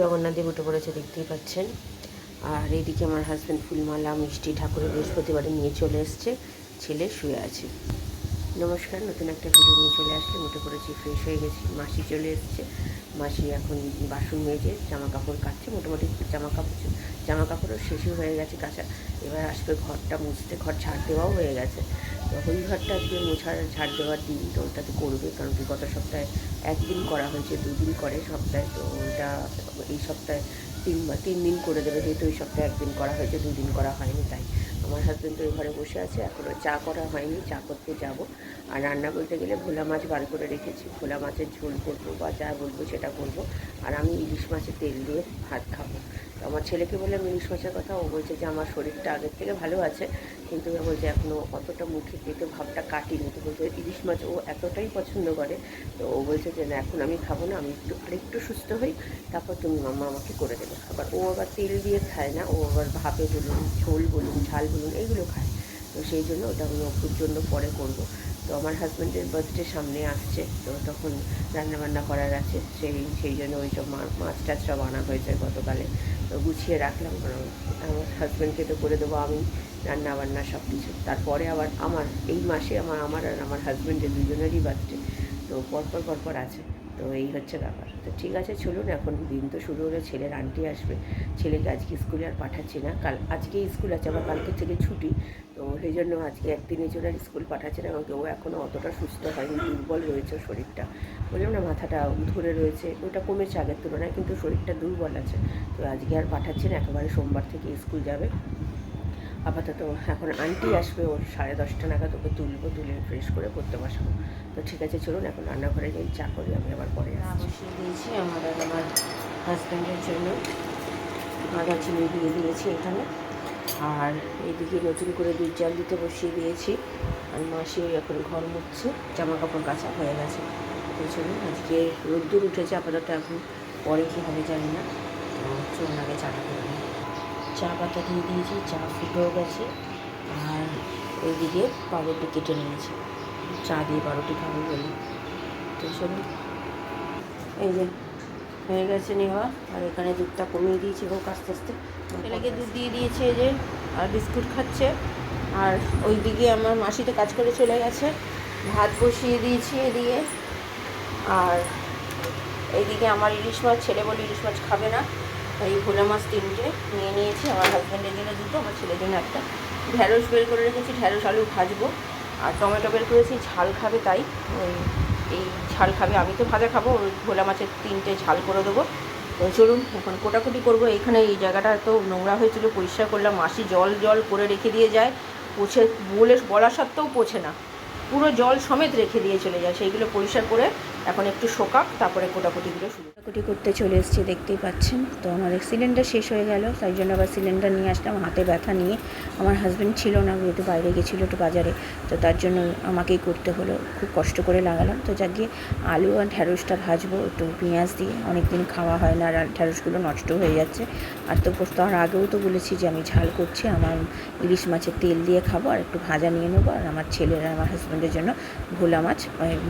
জগন্নাথ দেব উঠে পড়েছে, দেখতেই পাচ্ছেন। আর এদিকে আমার হাজব্যান্ড ফুলমালা, মিষ্টি ঠাকুরের বৃহস্পতিবারে নিয়ে চলে এসছে। ছেলে শুয়ে আছে। নমস্কার, নতুন একটা ভিডিও নিয়ে চলে আসলে উঠে পড়েছি ফ্রেশ হয়ে গেছি। মাসি চলে এসছে। মাসি এখন বাসন মেজে জামা কাপড় কাটছে মোটামুটি জামা কাপড় জামা কাপড়ও শেষই হয়ে গেছে কাঁচা। এবার আসবে ঘরটা মুছতে, ঘর ঝাড় দেওয়াও হয়ে গেছে। ওই ঘরটা আজকে মোছার, ঝাড় দেওয়ার দিন, তো ওটা তো করবে, কারণ কি গত সপ্তাহে একদিন করা হয়েছে, দুদিন করে সপ্তাহে, তো ওটা এই সপ্তাহে তিন তিন দিন করে দেবে, যেহেতু এই সপ্তাহে একদিন করা হয়েছে, দুদিন করা হয়নি তাই। আমার হাজব্যান্ড তো এই ঘরে বসে আছে এখনও চা করা হয়নি, চা করতে যাব। আর রান্না বলতে গেলে ভোলা মাছ বার করে রেখেছি, ভোলা মাছের ঝোল করব বা যা বলব সেটা করব। আর আমি ইলিশ মাছের তেল দিয়ে ভাত খাব। আমার ছেলেকে বললাম ইলিশ মাছের কথা, ও বলছে যে আমার শরীরটা আগের থেকে ভালো আছে, কিন্তু ও বলছে এখনও অতটা মুখে পেটে ভাবটা কাটিনি। তো বলছে ইলিশ মাছ ও এতটাই পছন্দ করে, তো ও বলছে যে না, এখন আমি খাব না, আমি একটু আরেকটু সুস্থ হই, তারপর তুমি মাম্মা আমাকে করে দেবে। আবার ও আবার তেল দিয়ে খায় না, ও আবার ভাপে বলুন, ঝোল বলুন, ঝাল বলুন, এইগুলো খায়। তো সেই জন্য ওটা আমি অপুর জন্য পরে করব। তো আমার হাজব্যান্ডের বার্থডে সামনে আসছে, তো তখন রান্নাবান্না করার আছে, সেই সেই জন্য ওই সব মাছ টাছ সব আনা হয়েছে গতকালে। তো গুছিয়ে রাখলাম, কারণ আমার হাজব্যান্ডকে তো করে দেবো আমি রান্নাবান্না সব কিছু তারপরে আবার আমার, এই মাসে আমার আমার আর আমার হাজব্যান্ডের দুজনেরই বার্থডে তো পরপর পরপর আছে। তো এই হচ্ছে ব্যাপার। তো ঠিক আছে, চলুন এখন দিন তো শুরু হলো, ছেলের আন্টি আসবে। ছেলেকে আজকে স্কুলে আর পাঠাচ্ছি না। কাল, আজকে স্কুল আছে, আবার কালকে থেকে ছুটি। তো সেই জন্য আজকে একদিনের জন্য আর স্কুল পাঠাচ্ছে না আমাকে ও এখনও অতটা সুস্থ হয়নি, দুর্বল রয়েছে শরীরটা। বললাম না, মাথাটা ধরে রয়েছে, ওটা কমেছে আগের তুলনায়, কিন্তু শরীরটা দুর্বল আছে। তো আজকে আর পাঠাচ্ছি না, একেবারে সোমবার থেকে স্কুল যাবে। আপাতত এখন আন্টি আসবে ওর সাড়ে দশটা নাগাদ ওকে তুলবো তুলে ফ্রেশ করে পড়তে বসাবো। তো ঠিক আছে চলুন এখন রান্নাঘরে যাই চা করি আমি আবার পরে বসিয়ে দিয়েছি আমার আর আমার হাজব্যান্ডের জন্য। আদা চিনি দিয়ে দিয়েছি এখানে। আর এইদিকে নতুন করে দুধ জাল দিতে বসিয়ে দিয়েছি। আর মাসি এখন ঘর মুছছে জামা কাপড় কাচা হয়ে গেছে। তো চলুন আজকে রোদ্দুর উঠেছে আপাতত এখন পরে কী হবে জানি না। চলুন আগে চাটা করে চা পাতা দিয়ে দিয়েছি, চা ফুটেও গেছে আর ওইদিকে পাউরুটি কেটে নিয়েছি। চা দিয়ে পাউরুটি খাব বলি। তো চলুন এই যে, হয়ে গেছে নেওয়া। আর এখানে দুধটা কমিয়ে দিয়েছি হোক আস্তে আস্তে। ছেলেকে দুধ দিয়ে দিয়েছে এই যে, আর বিস্কুট খাচ্ছে। আর ওইদিকে আমার মাসিতে কাজ করে চলে গেছে। ভাত বসিয়ে দিয়েছি এদিকে। আর এইদিকে আমার ইলিশ মাছ, ছেলে বলে ইলিশ মাছ খাবে না। এই ভোলা মাছ তিনটে নিয়ে নিয়েছি, আমার হাজব্যান্ডের জন্য দুটো, আমার ছেলের জন্য একটা। ঢ্যাঁড়স বের করে রেখেছি, ঢ্যাঁড়স, আলু ভাজবো। আর টমেটো বের করেছি, ঝাল খাবে তাই। ওই এই ঝাল খাবে, আমি তো ভাজা খাব, ওই ভোলা মাছের তিনটে ঝাল করে দেবো। তো চলুন, এখন কোটাকুটি করব। এখানে এই জায়গাটা তো নোংরা হয়েছিল, পরিষ্কার করলাম। মাসি জল জল করে রেখে দিয়ে যায়। পোছে বলে বলা সত্ত্বেও পোছে না। পুরো জল সমেত রেখে দিয়ে চলে যায়। সেইগুলো পরিষ্কার করে এখন একটু শোকাক, তারপরে কোটাকুটিগুলো শুরু। কোটাকুটি করতে চলে এসেছি, দেখতেই পাচ্ছেন। তো আমাদের সিলিন্ডার শেষ হয়ে গেল, তাই জন্য আবার সিলিন্ডার নিয়ে আসলাম। হাতে ব্যথা নিয়ে আমার হাজব্যান্ড ছিল না, যেহেতু বাইরে গেছিল একটু বাজারে, তো তার জন্য আমাকেই করতে হলো। খুব কষ্ট করে লাগালাম। তো যাক গিয়ে আলু আর ঢ্যাঁড়সটা ভাজবো, একটু পেঁয়াজ দিয়ে। অনেক দিন খাওয়া হয় না আর ঢ্যাঁড়সগুলো নষ্ট হয়ে যাচ্ছে। আর তো তার আগেও তো বলেছি যে আমি ঝাল করছি, আমার ইলিশ মাছের তেল দিয়ে খাব আর একটু ভাজা নিয়ে নেব। আর আমার ছেলেরা, আমার হাজব্যান্ডের জন্য ভোলা মাছ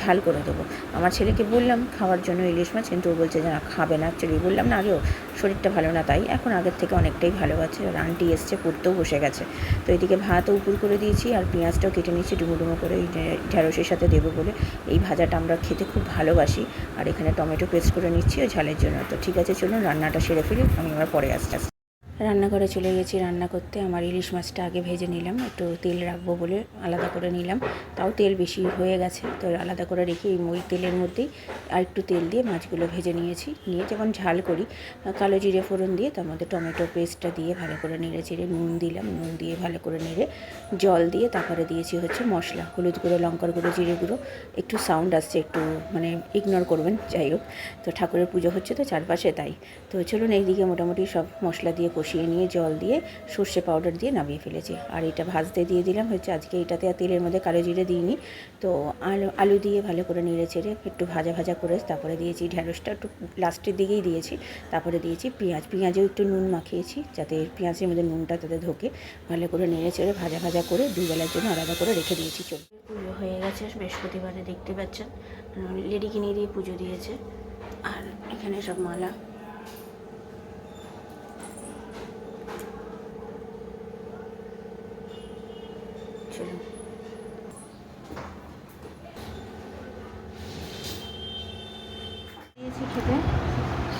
ঝাল করে দেবো। আমার ছেলেকে বললাম, খাওয়ার জন্য ইলিশ মাছ। কিন্তু ও বলছে যে না, খাবে না। অ্যাকচুয়ালি বললাম, না আগেও শরীরটা ভালো না। তাই এখন আগের থেকে অনেকটাই ভালো আছে। আর আন্টি এসছে, পড়তেও বসে গেছে। তো এদিকে ভাতও উপর করে দিয়েছি আর পেঁয়াজটাও কেটে নিচ্ছি ডুমো ডুমো করে যে ঢ্যাঁড়সের সাথে দেবো বলে। এই ভাজাটা আমরা খেতে খুব ভালোবাসি। আর এখানে টমেটো পেস্ট করে নিচ্ছি ওই ঝালের জন্য। তো ঠিক আছে, চলুন রান্নাটা সেরে ফেলি। আমি আবার পরে আসতে রান্নাঘরে চলে গেছি, রান্না করতে। আমার ইলিশ মাছটা আগে ভেজে নিলাম, একটু তেল রাখব বলে আলাদা করে নিলাম। তাও তেল বেশি হয়ে গেছে, তো আলাদা করে রেখে ওই তেলের মধ্যেই আর একটু তেল দিয়ে মাছগুলো ভেজে নিয়েছি। নিয়ে যেমন ঝাল করি কালো জিরে ফোড়ন দিয়ে, তার মধ্যে টমেটো পেস্টটা দিয়ে ভালো করে নেড়ে চেড়ে নুন দিলাম। নুন দিয়ে ভালো করে নেড়ে জল দিয়ে তারপরে দিয়েছি হচ্ছে মশলা, হলুদ গুঁড়ো, লঙ্কার গুঁড়ো, জিরে গুঁড়ো। একটু সাউন্ড আসছে, একটু মানে ইগনোর করবেন, যাই হোক। তো ঠাকুরের পুজো হচ্ছে তো চারপাশে তাই। তো চলুন এইদিকে মোটামুটি সব মশলা দিয়ে কষিয়ে নিয়ে জল দিয়ে সর্ষে পাউডার দিয়ে নামিয়ে ফেলেছি। আর এটা ভাজতে দিয়ে দিলাম, হচ্ছে আজকে এটাতে আর তেলের মধ্যে কালো জিরে দিইনি। তো আলু আলু দিয়ে ভালো করে নেড়ে চেড়ে একটু ভাজা ভাজা করে তারপরে দিয়েছি ঢ্যাঁড়সটা একটু লাস্টের দিকেই দিয়েছি। তারপরে দিয়েছি পেঁয়াজ, পেঁয়াজেও একটু নুন মাখিয়েছি যাতে পেঁয়াজের মধ্যে নুনটা তাতে ঢোকে। ভালো করে নেড়ে চেড়ে ভাজা ভাজা করে দুবেলার জন্য আলাদা করে রেখে দিয়েছি। চল। পুজো হয়ে গেছে, বৃহস্পতিবারে দেখতে পাচ্ছেন। লেডি কিনে দিয়ে পুজো দিয়েছে। আর এখানে সব মালা।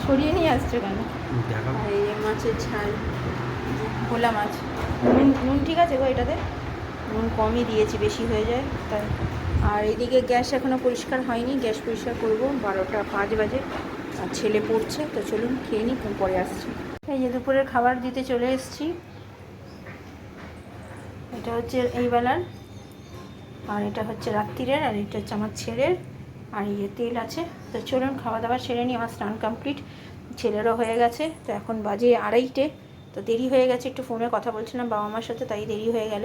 সরিয়ে নিয়ে আসছো কেন? এই মাছের ঝাল। ভোলা মাছ। নুন নুন ঠিক আছে গো এটাতে? নুন কমই দিয়েছি বেশি হয়ে যায় তাই। আর এদিকে গ্যাস এখনও পরিষ্কার হয়নি গ্যাস পরিষ্কার করব। বারোটা পাঁচ বাজে আর ছেলে পড়ছে তো চলুন খেয়ে নিই পরে আসছি। এই যে দুপুরের খাবার দিতে চলে এসেছি। এটা হচ্ছে এই বেলার আর এটা হচ্ছে রাত্রিরের আর এটা হচ্ছে আমার ছেলের। আর ইয়ে তেল আছে। তো চলুন খাওয়া দাওয়া সেরে নিই, আমার স্নান কমপ্লিট ছেলেরও হয়ে গেছে, তো এখন বাজে আড়াইটে, তো দেরি হয়ে গেছে, একটু ফোনে কথা বলছিলাম বাবা মার সাথে, তাই দেরি হয়ে গেল।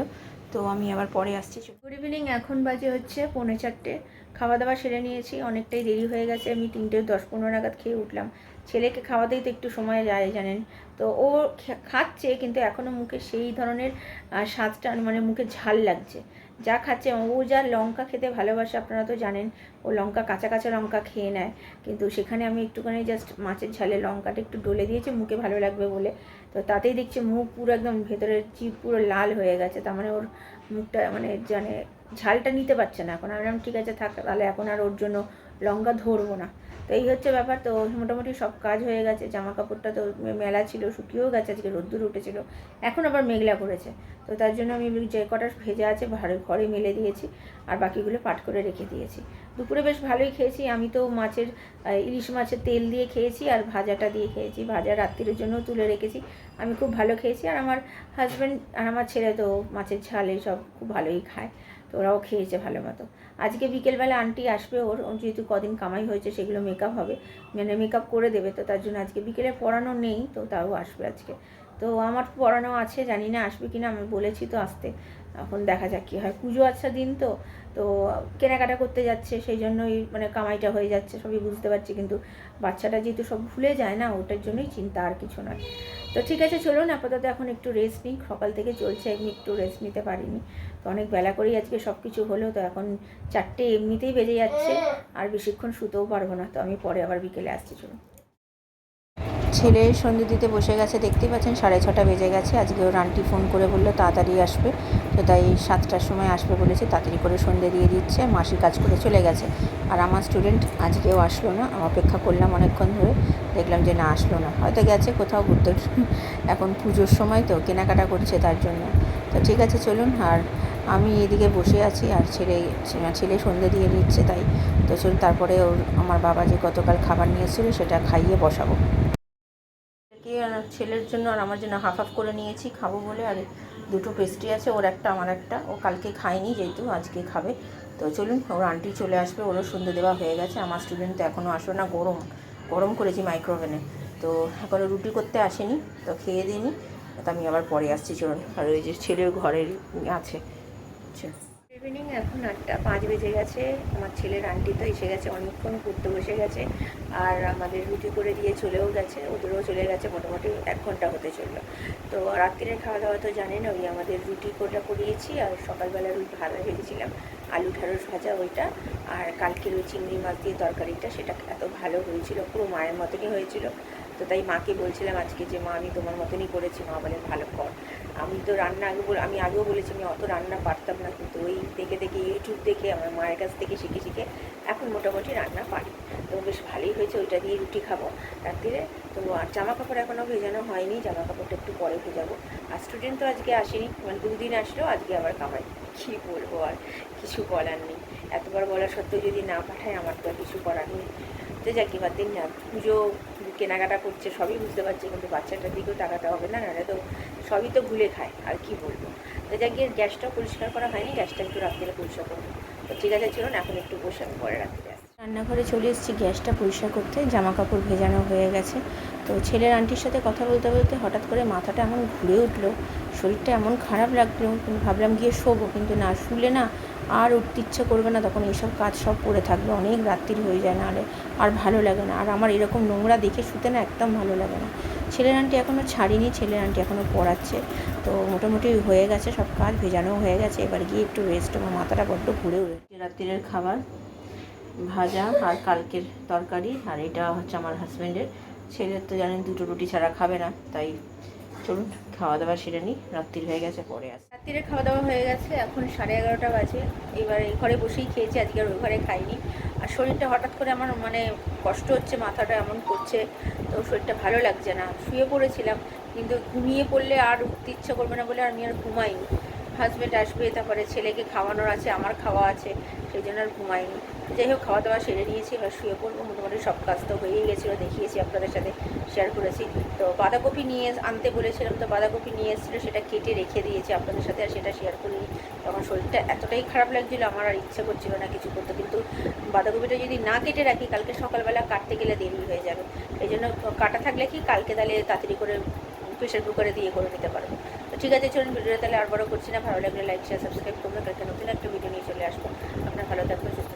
তো আমি আবার পরে আসছি। গুড ইভিনিং এখন বাজে হচ্ছে পৌনে চারটে। খাওয়া দাওয়া সেরে নিয়েছি, অনেকটাই দেরি হয়ে গেছে, আমি তিনটে দশ পনেরো নাগাদ খেয়ে উঠলাম। ছেলেকে খাওয়াতেই তো একটু সময় যায়, জানেন। তো ও খাচ্ছে, কিন্তু এখনও মুখে সেই ধরনের স্বাদটা মানে মুখে ঝাল লাগছে। যা খাচ্ছে ও যা লঙ্কা খেতে ভালোবাসে, আপনারা তো জানেন, ও লঙ্কা কাঁচা কাঁচা লঙ্কা খেয়ে নেয়। কিন্তু সেখানে আমি একটুখানি জাস্ট মাছের ঝালে লঙ্কাটা একটু ডলে দিয়েছি, মুখে ভালো লাগবে বলে। তো তাতেই দেখছি মুখ পুরো একদম ভেতরের জিভ পুরো লাল হয়ে গেছে। তার মানে ওর মুখটা মানে জানে ঝালটা নিতে পারছে না। এখন আমি ঠিক আছে, থাক, তাহলে এখন আর ওর জন্য লঙ্কা ধরবো না। তো এই হচ্ছে ব্যাপার। তো মোটামুটি সব কাজ হয়ে গেছে। জামা কাপড়টা তো মেলা ছিল, শুকিয়েও গেছে, আজকে রোদ্দুর উঠেছিল। এখন আবার মেঘলা করেছে। তো তার জন্য আমি যে কটা ভেজা আছে ঘরে ঘরে মেলে দিয়েছি। আর বাকিগুলো পাট করে রেখে দিয়েছি। দুপুরে বেশ ভালোই খেয়েছি। আমি তো মাছের ইলিশ মাছের তেল দিয়ে খেয়েছি আর ভাজাটা দিয়ে খেয়েছি। ভাজা রাত্রির জন্য তুলে রেখেছি। আমি খুব ভালো খেয়েছি আর আমার হাজব্যান্ড আর আমার ছেলে তো মাছের ঝাল সব খুব ভালোই খায়। তো ওরাও খেয়েছে ভালো মতো। আজকে বিকেলবেলা আন্টি আসবে ওর। যেহেতু কদিন কামাই হয়েছে, সেগুলো মেকআপ হবে। মানে মেকআপ করে দেবে তো তার জন্য আজকে বিকেলে পড়ানো নেই, তো তাও আসবে আজকে। তো আমার পড়ানো আছে, জানি না আসবে কি না আমি বলেছি তো আসতে। এখন দেখা যাক কী হয়। পুজো আচ্ছা দিন তো। তো কেনাকাটা করতে যাচ্ছে, সেই জন্যই মানে কামাইটা হয়ে যাচ্ছে, সবই বুঝতে পারছি। কিন্তু বাচ্চাটা যেহেতু সব ভুলে যায় না, ওটার জন্যই চিন্তা আর কিছু নয়। তো ঠিক আছে, চলুন আপাতত এখন একটু রেস্ট নিই। সকাল থেকে চলছে আমি একটু রেস্ট নিতে পারিনি। তো অনেক বেলা করেই আজকে সব কিছু হলো, তো এখন চারটে এমনিতেই বেজে যাচ্ছে। আর বেশিক্ষণ শুতেও পারব না, তো আমি পরে আবার বিকেলে আসছি, চলুন। ছেলে সন্ধে দিতে বসে গেছে, দেখতেই পাচ্ছেন সাড়ে ছটা বেজে গেছে। আজকে ওর আন্টি ফোন করে বলল, তাড়াতাড়ি আসবে। তো তাই সাতটার সময় আসবে বলেছে, তাড়াতাড়ি করে সন্ধে দিয়ে দিচ্ছে, মাসি কাজ করে চলে গেছে। আর আমার স্টুডেন্ট আজকেও আসলো না অপেক্ষা করলাম অনেকক্ষণ ধরে, দেখলাম যে না, আসলো না। হয়তো গেছে কোথাও ঘুরতে। এখন পুজোর সময় তো, কেনাকাটা করছে তার জন্য। তো ঠিক আছে, চলুন। আর আমি এদিকে বসে আছি, আর ছেলে ছেলে সন্ধে দিয়ে নিচ্ছে তাই। তো চলুন, তারপরে ওর, আমার বাবা যে গতকাল খাবার নিয়ে এসেছিল সেটা খাইয়ে বসাবো। কি আর ছেলের জন্য আর আমার জন্য হাফ হাফ করে নিয়েছি, খাব বলে। আর দুটো পেস্ট্রি আছে, ওর একটা, আমার একটা। ও কালকে খায়নি যেহেতু, আজকে খাবে। তো চলুন, ওর আন্টি চলে আসবে, ওরও সন্ধে দেওয়া হয়ে গেছে। আমার স্টুডেন্ট তো এখনও আসলো না, গরম। গরম করেছি মাইক্রোওভেনে তো এখনও রুটি করতে আসেনি, তো খেয়ে দিইনি। তো আমি আবার পরে আসছি, চলুন। আর ওই যে ছেলের ঘরের আছে। আচ্ছা। ইভিনিং এখন আটটা পাঁচ বেজে গেছে। আমার ছেলের আন্টি তো এসে গেছে অনেকক্ষণ পড়তে বসে গেছে। আর আমাদের রুটি করে দিয়ে চলেও গেছে, ওদেরও চলে গেছে, মোটামুটি এক ঘণ্টা হতে চলল। তো রাত্রিরের খাওয়া দাওয়া তো জানেন, ওই আমাদের রুটি কোটা করিয়েছি, আর সকালবেলা রুটি ভাজা ভেজেছিলাম। আলু ঢ্যাঁড়স ভাজা ওইটা, আর কালকের ওই চিংড়ি মাছ দিয়ে তরকারিটা, সেটা এত ভালো হয়েছিল, পুরো মায়ের মতনই হয়েছিল। তো তাই মাকে বলছিলাম আজকে যে, মা, আমি তোমার মতনই করেছি। মা বলে, ভালো কর। আমি তো রান্না আগে আমি আগেও বলেছি, আমি অত রান্না পারতাম না। কিন্তু ওই দেখে দেখে ইউটিউব দেখে, আমার মায়ের কাছ থেকে শিখে শিখে এখন মোটামুটি রান্না পারি। তো বেশ ভালোই হয়েছে, ওইটা দিয়ে রুটি খাব। রাত্রিরে তো আর জামা কাপড় এখনও ভেজানো হয়নি জামা কাপড়টা একটু পরে ভেজাবো। আর স্টুডেন্ট তো আজকে আসেনি মানে দুদিন আসলেও আজকে আবার কামাই কী বলব আর, কিছু বলার নেই। এতবার বলা সত্ত্বেও যদি না পাঠায়, আমার তো আর কিছু করার নেই। তো যাক, এবার দিন না পুজো কেনাকাটা করছে, সবই বুঝতে পারছে, কিন্তু বাচ্চাটার দিকেও তাকাতে হবে না, নাহলে তো সবই তো ভুলে খায়, আর কি বলব? তো যাক, গিয়ে গ্যাসটাও পরিষ্কার করা হয়নি, গ্যাসটা একটু রাত্রে পরিষ্কার করব। তো ঠিক আছে, চলুন, এখন একটু বসে আমি পরে রাত্রে। রান্নাঘরে চলে এসেছি, গ্যাসটা পরিষ্কার করতে জামা কাপড় ভেজানো হয়ে গেছে। তো ছেলের আন্টির সাথে কথা বলতে বলতে হঠাৎ করে মাথাটা এমন ঘুরে উঠল, শরীরটা এমন খারাপ লাগল ভাবলাম গিয়ে শোবো, কিন্তু না, শুলে না আর উঠতে ইচ্ছে করবে না, তখন এইসব কাজ সব করে থাকবে, অনেক রাত্রির হয়ে যায় না, আরে, আর ভালো লাগে না। আর আমার এরকম নোংরা দেখে শুতে না একদম ভালো লাগে না। ছেলের আন্টি এখনও ছাড়িনি, ছেলের আন্টি এখনও পড়াচ্ছে, তো মোটামুটি হয়ে গেছে, সব কাজ ভেজানো হয়ে গেছে, এবার গিয়ে একটু রেস্ট আমার মাথাটা বড্ড ঘুরে উঠেছে। রাত্রিরের খাবার, ভাজা আর কালকের তরকারি, আর এটা হচ্ছে আমার হাজব্যান্ডের ছেলের তো জানেন দুটো রুটি ছাড়া খাবে না, তাই চলুন। খাওয়া দাওয়া সেরে নিই রাত্রির হয়ে গেছে, পরে আস। রাত্রিরে খাওয়া দাওয়া হয়ে গেছে, এখন সাড়ে এগারোটা বাজে। এবার এই ঘরে বসেই খেয়েছি, আজকে আর ওই ঘরে খাইনি। আর শরীরটা হঠাৎ করে আমার মানে কষ্ট হচ্ছে, মাথাটা এমন করছে, তো শরীরটা ভালো লাগছে না। শুয়ে পড়েছিলাম, কিন্তু ঘুমিয়ে পড়লে আর উঠতে ইচ্ছা করবে না বলে আমি আর ঘুমাইনি। হাজব্যান্ড আসবে, তারপরে ছেলেকে খাওয়ানোর আছে, আমার খাওয়া আছে, সেই জন্য আর ঘুমাইনি যাই হোক, খাওয়া দাওয়া সেরে নিয়েছি, এবার শুয়ে পড়ব, মোটামুটি সব কাজ তো হয়েই গেছিল, দেখিয়েছি আপনাদের সাথে শেয়ার করেছি। তো বাঁধাকপি নিয়ে আনতে বলেছিলাম, তো বাঁধাকপি নিয়ে এসেছিল, সেটা কেটে রেখে দিয়েছি আপনাদের সাথে, আর সেটা শেয়ার করিনি। তখন শরীরটা এতটাই খারাপ লাগছিল, আমার আর ইচ্ছে করছিল না কিছু করতে, কিন্তু বাঁধাকপিটা যদি না কেটে রাখি, কালকে সকালবেলা কাটতে গেলে দেরি হয়ে যাবে। এই জন্য কাটা থাকলে কি, কালকে তাহলে তাড়াতাড়ি করে প্রেশার কুকারে দিয়ে করে নিতে পারব তো ঠিক আছে, চলুন ভিডিওটা তাহলে আর বড় করছি না। ভালো লাগলে লাইক শেয়ার সাবস্ক্রাইব করবে কালকে নতুন একটা ভিডিও নিয়ে চলে আসব। আপনার ভালো থাকবেন, সুস্থ